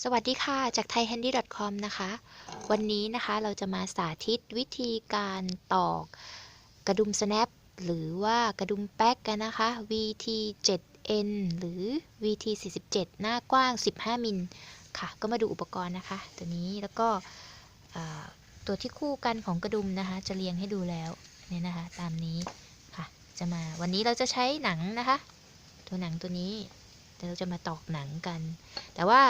สวัสดีค่ะ จาก thaihandy.com นะคะ วันนี้นะคะเราจะมาสาธิตวิธีการตอกกระดุม snap หรือว่ากระดุมแป๊กกันนะคะ VT 7N หรือ VT 47หน้ากว้าง 15 มิลค่ะ ก็มาดูอุปกรณ์นะคะ ตัวนี้แล้วก็ตัวที่คู่กันของกระดุมนะคะ จะเรียงให้ดูแล้วเนี่ยนะคะ ตามนี้ค่ะ จะมาวันนี้เราจะใช้หนังนะคะ ตัวหนังตัวนี้ ดี๋ยวเราจะมาตอกหนังกัน แต่ว่า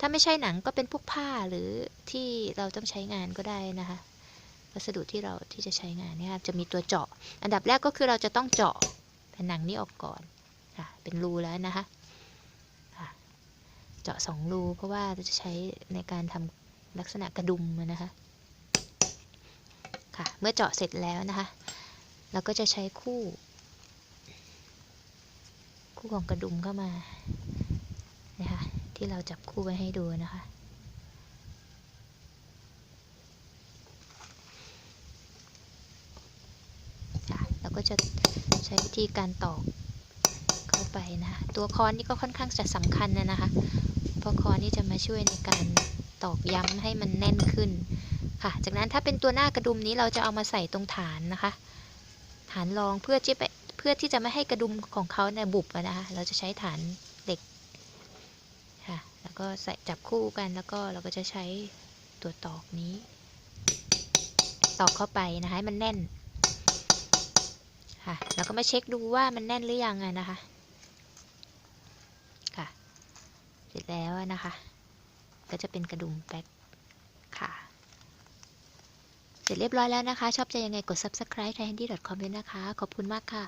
ถ้าไม่ใช่หนังก็เป็นพวกผ้าหรือที่เราต้องใช้งานก็ได้นะคะ วัสดุที่เราที่จะใช้งานเนี่ยค่ะจะมีตัวเจาะ อันดับแรกก็คือเราจะต้องเจาะแผ่นหนังนี้ออกก่อนค่ะเป็นรูแล้วนะคะเจาะสองรูเพราะว่าเราจะใช้ในการทำลักษณะกระดุมนะคะค่ะเมื่อเจาะเสร็จแล้วนะคะ เราก็จะใช้คู่ คู่ของกระดุมเข้ามา ที่เราจับคู่ไว้ให้ดูนะคะค่ะแล้วก็จะใช้วิธีการตอกเข้าไปนะคะตัวคอนนี่ก็ค่อนข้างจะสำคัญนะนะคะ เพราะคอนนี่จะมาช่วยในการตอกย้ำให้มันแน่นขึ้นค่ะ จากนั้นถ้าเป็นตัวหน้ากระดุมนี้เราจะเอามาใส่ตรงฐานนะคะ ฐานรองเพื่อที่ไปเพื่อที่จะไม่ให้กระดุมของเขาเนี่ยบุบนะคะ เราจะใช้ฐานเหล็ก ค่ะ แล้วก็ใส่จับคู่กันแล้วก็เราก็จะใช้ตัวตอกนี้ ตอกเข้าไปนะคะให้มันแน่น ค่ะ แล้วก็มาเช็คดูว่ามันแน่นหรือยังอะนะคะ ค่ะ เสร็จแล้วนะคะ ก็จะเป็นกระดุมแป๊กค่ะเสร็จเรียบร้อยแล้วนะคะ ชอบใจยังไงกด subscribe thaihandy.com ด้วยนะคะ ขอบคุณมากค่ะ